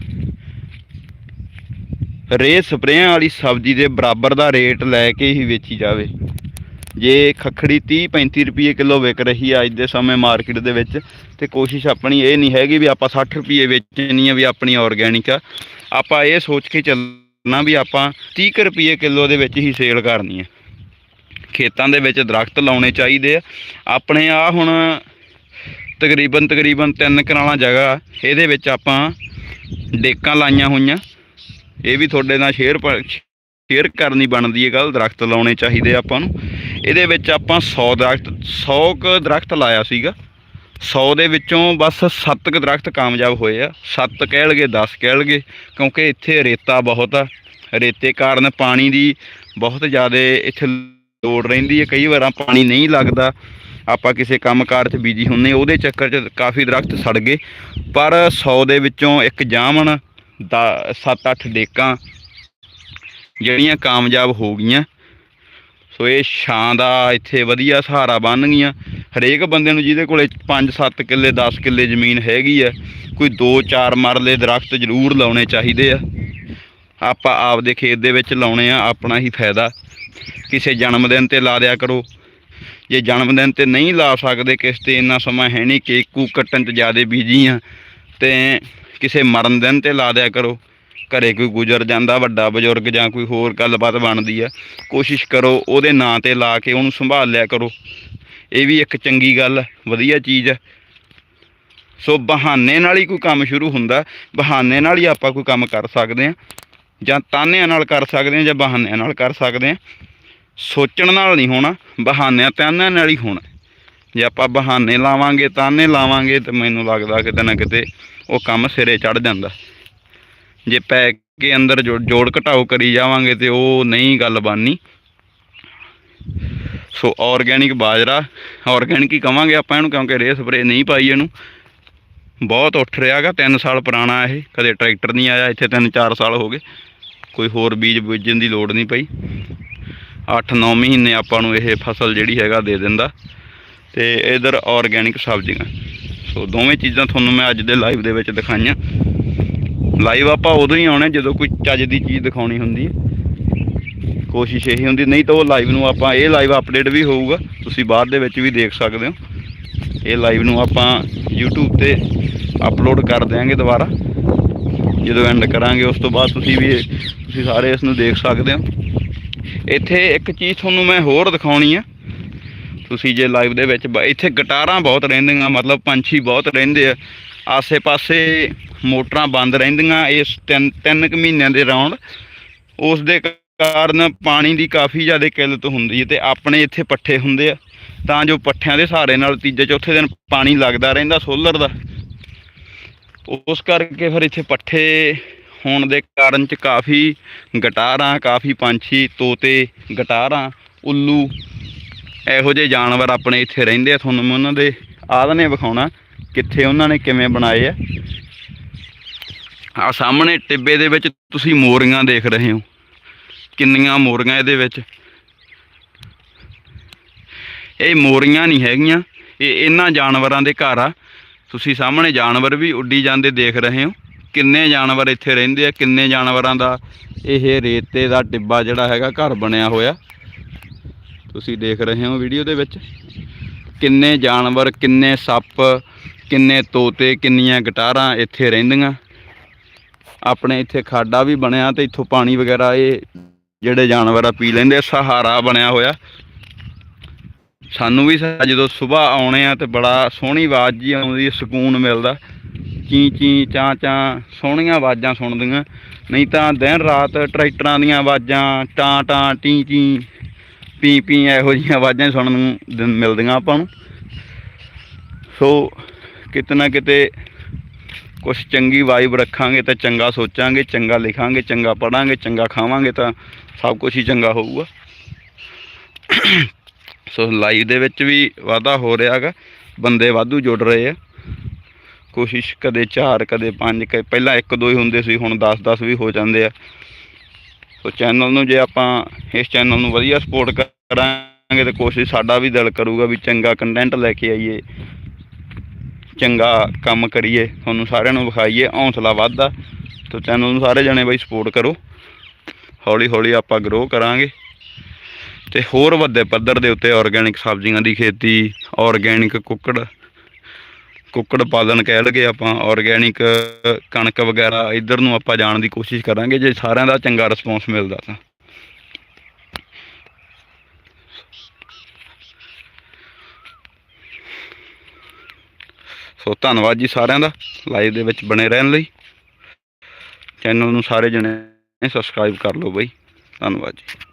ਰੇ ਸਪਰੇਆਂ ਵਾਲੀ ਸਬਜ਼ੀ ਦੇ ਬਰਾਬਰ ਦਾ ਰੇਟ ਲੈ ਕੇ ਹੀ ਵੇਚੀ ਜਾਵੇ। ਜੇ ਖੱਖੜੀ 30 35 ਰੁਪਏ ਕਿਲੋ ਵਿਕ ਰਹੀ ਆ ਅੱਜ ਦੇ ਸਮੇਂ ਮਾਰਕੀਟ ਦੇ ਵਿੱਚ, ਤੇ ਕੋਸ਼ਿਸ਼ ਆਪਣੀ ਇਹ ਨਹੀਂ ਹੈਗੀ ਵੀ ਆਪਾਂ 60 ਰੁਪਏ ਵੇਚਣੀ ਆ ਵੀ ਆਪਣੀ ਆਰਗੈਨਿਕ ਆ। ਆਪਾਂ ਇਹ ਸੋਚ ਕੇ ਚੱਲਣਾ ਵੀ ਆਪਾਂ 30 ਕੁ ਰੁਪਏ ਕਿਲੋ ਦੇ ਵਿੱਚ ਹੀ ਸੇਲ ਕਰਨੀ ਹੈ ਖੇਤਾਂ ਦੇ ਵਿੱਚ ਦਰਖਤ ਲਾਉਣੇ ਚਾਹੀਦੇ ਆ। ਆਪਣੇ ਆ ਹੁਣ ਤਕਰੀਬਨ ਤਕਰੀਬਨ ਤਿੰਨ ਕਨਾਲਾਂ ਜਗ੍ਹਾ ਇਹਦੇ ਵਿੱਚ ਆਪਾਂ ਡੇਕਾਂ ਲਾਈਆਂ ਹੋਈਆਂ। ਇਹ ਵੀ ਤੁਹਾਡੇ ਨਾਲ ਸ਼ੇਅਰ ਸ਼ੇਅਰ ਕਰਨੀ ਬਣਦੀ ਹੈ ਗੱਲ ਦਰਖਤ ਲਾਉਣੇ ਚਾਹੀਦੇ ਆਪਾਂ ਨੂੰ। ਇਹਦੇ ਵਿੱਚ ਆਪਾਂ 100 ਦਰਖਤ 100 ਕ ਦਰਖਤ ਲਾਇਆ ਸੀਗਾ। 100 ਦੇ ਵਿੱਚੋਂ ਬਸ 7 ਕ ਦਰਖਤ ਕਾਮਯਾਬ ਹੋਏ ਆ। 7 ਕਹਿ ਲਗੇ 10 ਕਹਿ ਲਗੇ ਕਿਉਂਕਿ ਇੱਥੇ ਰੇਤਾ ਬਹੁਤ ਆ। ਰੇਤੇ ਕਾਰਨ ਪਾਣੀ ਦੀ ਬਹੁਤ ਜ਼ਿਆਦਾ ਇੱਥੇ ਲੋੜ ਰਹਿੰਦੀ ਹੈ। ਕਈ ਵਾਰਾਂ ਪਾਣੀ ਨਹੀਂ ਲੱਗਦਾ। ਆਪਾਂ ਕਿਸੇ ਕੰਮਕਾਰ 'ਚ ਬੀਜੀ ਹੁੰਨੇ, ਉਹਦੇ ਚੱਕਰ 'ਚ ਕਾਫੀ ਦਰਖਤ ਸੜ ਗਏ। ਪਰ 100 ਦੇ ਵਿੱਚੋਂ ਇੱਕ ਜਾਮਣ ਦਾ 7-8 ਡੇਕਾਂ ਜਿਹੜੀਆਂ ਕਾਮਯਾਬ ਹੋ ਗਈਆਂ। ਸੋ ਇਹ ਛਾਂ ਦਾ ਇੱਥੇ ਵਧੀਆ ਸਹਾਰਾ ਬਣ ਗਈਆਂ। ਹਰੇਕ ਬੰਦੇ ਨੂੰ ਜਿਹਦੇ ਕੋਲੇ 5-7 ਕਿੱਲੇ 10 ਕਿੱਲੇ ਜ਼ਮੀਨ ਹੈਗੀ ਆ, ਕੋਈ 2-4 ਮਰਲੇ ਦਰਖਤ ਜ਼ਰੂਰ ਲਾਉਣੇ ਚਾਹੀਦੇ ਆ। ਆਪਾਂ ਆਪਦੇ ਖੇਤ ਦੇ ਵਿੱਚ ਲਾਉਣੇ ਆ, ਆਪਣਾ ਹੀ ਫਾਇਦਾ। ਕਿਸੇ ਜਨਮ ਦਿਨ ਤੇ ਲਾ ਦਿਆ ਕਰੋ। ਜੇ ਜਨਮ ਦਿਨ ਤੇ ਨਹੀਂ ਲਾ ਸਕਦੇ ਕਿਸ ਤੇ ਇੰਨਾ ਸਮਾਂ ਹੈ ਨਹੀਂ ਕੇਕ ਕੂ ਕੱਟਣ 'ਚ ਜ਼ਿਆਦਾ ਬੀਜੀ ਆ, ਤੇ ਕਿਸੇ ਮਰਨ ਦਿਨ ਤੇ ਲਾ ਦਿਆ ਕਰੋ। ਘਰੇ ਕੋਈ ਗੁਜ਼ਰ ਜਾਂਦਾ ਵੱਡਾ ਬਜ਼ੁਰਗ ਜਾਂ ਕੋਈ ਹੋਰ ਗੱਲਬਾਤ ਬਣਦੀ ਆ ਕੋਸ਼ਿਸ਼ ਕਰੋ ਉਹਦੇ ਨਾਂ ਤੇ ਲਾ ਕੇ ਉਹਨੂੰ ਸੰਭਾਲ ਲਿਆ ਕਰੋ। ਇਹ ਵੀ ਇੱਕ ਚੰਗੀ ਗੱਲ ਆ, ਵਧੀਆ ਚੀਜ਼ ਹੈ ਸੋ ਬਹਾਨੇ ਨਾਲ ਹੀ ਕੋਈ ਕੰਮ ਸ਼ੁਰੂ ਹੁੰਦਾ ਬਹਾਨੇ ਨਾਲ ਹੀ ਆਪਾਂ ਕੋਈ ਕੰਮ ਕਰ ਸਕਦੇ ਆ ਜਾਂ ਤਾਨਿਆਂ ਨਾਲ ਕਰ ਸਕਦੇ ਆ ਜਾਂ ਬਹਾਨਿਆਂ ਨਾਲ ਕਰ ਸਕਦੇ ਆ। ਸੋਚਣ ਨਾਲ ਨਹੀਂ ਹੋਣਾ ਬਹਾਨਿਆਂ ਤਾਨਿਆਂ ਨਾਲ ਹੀ ਹੋਣਾ। ਜੇ ਆਪਾਂ ਬਹਾਨੇ ਲਾਵਾਂਗੇ ਤਾਨੇ ਲਾਵਾਂਗੇ ਤੇ ਮੈਨੂੰ ਲੱਗਦਾ ਕਿਤੇ ਨਾ ਕਿਤੇ ਉਹ ਕੰਮ ਸਿਰੇ ਚੜ ਜਾਂਦਾ। ਜੇ ਪੈ ਕੇ ਅੰਦਰ ਜੋੜ ਜੋੜ ਘਟਾਓ ਕਰੀ ਜਾਵਾਂਗੇ ਤੇ ਉਹ ਨਹੀਂ ਗੱਲ ਬਣਨੀ ਸੋ ਆਰਗੈਨਿਕ ਬਾਜਰਾ ਆਰਗੈਨਿਕ ਹੀ ਕਵਾਂਗੇ ਆਪਾਂ ਇਹਨੂੰ ਕਿਉਂਕਿ ਰੇ ਸਪਰੇ ਨਹੀਂ ਪਾਈ ਇਹਨੂੰ। ਬਹੁਤ ਉੱਠ ਰਿਹਾਗਾ 3 ਸਾਲ ਪੁਰਾਣਾ ਇਹ, ਕਦੇ ਟਰੈਕਟਰ ਨਹੀਂ ਆਇਆ, ਇੱਥੇ 3-4 ਸਾਲ ਹੋ ਗਏ। ਕੋਈ ਹੋਰ ਬੀਜ ਬੀਜਣ ਦੀ ਲੋੜ ਨਹੀਂ ਪਈ। 8-9 ਮਹੀਨੇ ਆਪਾਂ ਨੂੰ ਇਹ ਫਸਲ ਜਿਹੜੀ ਹੈਗਾ ਦੇ ਦਿੰਦਾ। ਤੇ ਇਧਰ ਆਰਗੈਨਿਕ ਸਬਜ਼ੀਆਂ। ਸੋ ਦੋਵੇਂ ਚੀਜ਼ਾਂ ਤੁਹਾਨੂੰ ਮੈਂ ਅੱਜ ਦੇ ਲਾਈਵ ਦੇ ਵਿੱਚ ਦਿਖਾਈਆਂ। ਲਾਈਵ ਆਪਾਂ ਉਦੋਂ ਹੀ ਆਉਣਾ ਜਦੋਂ ਕੋਈ ਚੱਜ ਦੀ ਚੀਜ਼ ਦਿਖਾਉਣੀ ਹੁੰਦੀ ਹੈ। ਕੋਸ਼ਿਸ਼ ਇਹੀ ਹੁੰਦੀ, ਨਹੀਂ ਤਾਂ ਉਹ ਲਾਈਵ ਨੂੰ ਆਪਾਂ, ਇਹ ਲਾਈਵ ਅਪਡੇਟ ਵੀ ਹੋਊਗਾ, ਤੁਸੀਂ ਬਾਅਦ ਦੇ ਵਿੱਚ ਵੀ ਦੇਖ ਸਕਦੇ ਹੋ। ਇਹ ਲਾਈਵ ਨੂੰ ਆਪਾਂ YouTube ਤੇ ਅਪਲੋਡ ਕਰ ਦਿਆਂਗੇ ਦੁਬਾਰਾ। ਜਦੋਂ ਐਂਡ ਕਰਾਂਗੇ, ਉਸ ਤੋਂ ਬਾਅਦ ਤੁਸੀਂ ਵੀ, ਤੁਸੀਂ ਸਾਰੇ ਇਸ ਨੂੰ ਦੇਖ ਸਕਦੇ ਹੋ। ਇੱਥੇ ਇੱਕ ਚੀਜ਼ ਤੁਹਾਨੂੰ ਮੈਂ ਹੋਰ ਦਿਖਾਉਣੀ ਆ ਤੁਸੀਂ ਜੇ ਲਾਈਵ ਦੇ ਵਿੱਚ ਬ- ਇੱਥੇ ਗਟਾਰਾਂ ਬਹੁਤ ਰਹਿੰਦੀਆਂ, ਮਤਲਬ ਪੰਛੀ ਬਹੁਤ ਰਹਿੰਦੇ ਆ। ਆਸੇ-ਪਾਸੇ ਮੋਟਰਾਂ ਬੰਦ ਰਹਿੰਦੀਆਂ ਇਸ ਤਿੰਨ ਤਿੰਨ ਕੁ ਮਹੀਨਿਆਂ ਦੇ ਰੌਂਡ ਉਸ ਦੇ ਕਾਰਨ ਪਾਣੀ ਦੀ ਕਾਫੀ ਜ਼ਿਆਦਾ ਕਿੱਲਤ ਹੁੰਦੀ ਹੈ ਤੇ ਆਪਣੇ ਇੱਥੇ ਪੱਠੇ ਹੁੰਦੇ ਆ। ਤਾਂ ਜੋ ਪੱਠਿਆਂ ਦੇ ਸਹਾਰੇ ਨਾਲ ਤੀਜੇ, ਚੌਥੇ ਦਿਨ ਪਾਣੀ ਲੱਗਦਾ ਰਹਿੰਦਾ ਸੋਲਰ ਦਾ। ਉਸ ਕਰਕੇ ਫਿਰ ਇੱਥੇ ਪੱਠੇ ਹੋਣ ਦੇ ਕਾਰਨ ਚ ਕਾਫੀ ਗਟਾਰਾਂ, ਕਾਫੀ ਪੰਛੀ, ਤੋਤੇ, ਗਟਾਰਾਂ, ਉੱਲੂ ਇਹੋ ਜਿਹੇ ਜਾਨਵਰ ਆਪਣੇ ਇੱਥੇ ਰਹਿੰਦੇ ਆ, ਤੁਹਾਨੂੰ ਮੈਂ ਉਹਨਾਂ ਦੇ ਆਦਨੇ ਵਿਖਾਉਣਾ ਕਿੱਥੇ ਉਹਨਾਂ ਨੇ ਕਿਵੇਂ ਬਣਾਏ ਆ। ਆ ਸਾਹਮਣੇ ਟਿੱਬੇ ਦੇ ਵਿੱਚ ਤੁਸੀਂ ਮੋਰੀਆਂ ਦੇਖ ਰਹੇ ਹੋ। ਕਿੰਨੀਆਂ ਮੋਰੀਆਂ ਇਹਦੇ ਵਿੱਚ। ਇਹ ਮੋਰੀਆਂ ਨਹੀਂ ਹੈਗੀਆਂ, ਇਹ ਇਹਨਾਂ ਜਾਨਵਰਾਂ ਦੇ ਘਰ ਆ। ਤੁਸੀਂ ਸਾਹਮਣੇ ਜਾਨਵਰ ਵੀ ਉੱਡੀ ਜਾਂਦੇ ਦੇਖ ਰਹੇ ਹੋ। ਕਿੰਨੇ ਜਾਨਵਰ ਇੱਥੇ ਰਹਿੰਦੇ ਆ, ਕਿੰਨੇ ਜਾਨਵਰਾਂ ਦਾ ਇਹ ਰੇਤੇ ਦਾ ਟਿੱਬਾ ਜਿਹੜਾ ਹੈਗਾ ਘਰ ਬਣਿਆ ਹੋਇਆ। ਤੁਸੀਂ ਦੇਖ ਰਹੇ ਹੋ ਵੀਡੀਓ ਦੇ ਵਿੱਚ। ਕਿੰਨੇ ਜਾਨਵਰ, ਕਿੰਨੇ ਸੱਪ, ਕਿੰਨੇ ਤੋਤੇ, ਕਿੰਨੀਆਂ ਗਟਾਰਾਂ ਇੱਥੇ ਰਹਿੰਦੀਆਂ। ਆਪਣੇ ਇੱਥੇ ਖਾਡਾ ਵੀ ਬਣਿਆ ਤੇ ਇੱਥੋਂ ਪਾਣੀ ਵਗੈਰਾ ਇਹ ਜਿਹੜੇ ਜਾਨਵਰ ਆ, ਪੀ ਲੈਂਦੇ ਸਹਾਰਾ ਬਣਿਆ ਹੋਇਆ। ਸਾਨੂੰ ਵੀ ਸਾ- ਜਦੋਂ ਸਵੇਰ ਆਉਣੇ ਆ ਤੇ ਬੜਾ ਸੋਹਣੀ ਆਵਾਜ਼ ਜੀ ਆਉਂਦੀ ਸਕੂਨ ਮਿਲਦਾ। ਚੀ ਚੀ, ਚਾਂ ਚਾਂ, ਸੋਹਣੀਆਂ ਆਵਾਜ਼ਾਂ ਸੁਣਦੀਆਂ। ਨਹੀਂ ਤਾਂ ਦਿਨ ਰਾਤ ਟਰੈਕਟਰਾਂ ਦੀਆਂ ਆਵਾਜ਼ਾਂ, ਟਾਂ ਟਾਂ ਟੀ ਟੀ ਪੀ ਪੀ ਇਹੋ ਜਿਹੀਆਂ ਆਵਾਜ਼ਾਂ ਸੁਣਨ ਨੂੰ ਦਿਨ ਮਿਲਦੀਆਂ ਆਪਾਂ ਨੂੰ। ਸੋ ਕਿਤੇ ਨਾ ਕਿਤੇ ਕੁਝ ਚੰਗੀ ਵਾਈਬ ਰੱਖਾਂਗੇ ਤਾਂ ਚੰਗਾ ਸੋਚਾਂਗੇ, ਚੰਗਾ ਲਿਖਾਂਗੇ, ਚੰਗਾ ਪੜਾਂਗੇ ਚੰਗਾ ਖਾਵਾਂਗੇ ਤਾਂ ਸਭ ਕੁਝ ਹੀ ਚੰਗਾ ਹੋਊਗਾ। ਸੋ ਲਾਈਵ ਦੇ ਵਿੱਚ ਵੀ ਵਾਧਾ ਹੋ ਰਿਹਾ ਹੈਗਾ, ਬੰਦੇ ਵਾਧੂ ਜੁੜ ਰਹੇ ਆ। ਕੋਸ਼ਿਸ਼ ਕਦੇ 4 ਕਦੇ 5 ਕਦੇ ਪਹਿਲਾਂ 1 2 ਹੀ ਹੁੰਦੇ ਸੀ, ਹੁਣ 10 10 ਵੀ ਹੋ ਜਾਂਦੇ ਆ। ਸੋ ਚੈਨਲ ਨੂੰ ਜੇ ਆਪਾਂ ਇਸ ਚੈਨਲ ਨੂੰ ਵਧੀਆ ਸਪੋਰਟ ਕਰਾਂਗੇ ਤੇ ਕੋਸ਼ਿਸ਼ ਸਾਡਾ ਵੀ ਦਿਲ ਕਰੂਗਾ ਵੀ ਚੰਗਾ ਕੰਟੈਂਟ ਲੈ ਕੇ ਆਈਏ। ਚੰਗਾ ਕੰਮ ਕਰੀਏ। ਤੁਹਾਨੂੰ ਸਾਰਿਆਂ ਨੂੰ ਵਿਖਾਈਏ ਹੌਸਲਾ ਵੱਧਦਾ। ਸੋ ਚੈਨਲ ਨੂੰ ਸਾਰੇ ਜਣੇ ਬਾਈ ਸਪੋਰਟ ਕਰੋ। ਹੌਲੀ ਹੌਲੀ ਆਪਾਂ ਗਰੋ ਕਰਾਂਗੇ। ਤੇ ਹੋਰ ਵੱਡੇ ਪੱਧਰ ਦੇ ਉੱਤੇ ਆਰਗੈਨਿਕ ਸਬਜ਼ੀਆਂ ਦੀ ਖੇਤੀ ਆਰਗੈਨਿਕ ਕੁੱਕੜ ਕੁੱਕੜ ਪਾਲਣ ਕਹਿ ਲਗੇ ਆਪਾਂ ਆਰਗੈਨਿਕ ਕਣਕ ਵਗੈਰਾ, ਇਧਰ ਨੂੰ ਆਪਾਂ ਜਾਣ ਦੀ ਕੋਸ਼ਿਸ਼ ਕਰਾਂਗੇ, ਜੇ ਸਾਰਿਆਂ ਦਾ ਚੰਗਾ ਰਿਸਪੌਂਸ ਮਿਲਦਾ ਤਾਂ। ਸੋ ਧੰਨਵਾਦ ਜੀ ਸਾਰਿਆਂ ਦਾ ਲਾਈਵ ਦੇ ਵਿੱਚ ਬਣੇ ਰਹਿਣ ਲਈ। ਚੈਨਲ ਨੂੰ ਸਾਰੇ ਜਣੇ ਸਬਸਕ੍ਰਾਈਬ ਕਰ ਲਓ ਬਈ। ਧੰਨਵਾਦ ਜੀ।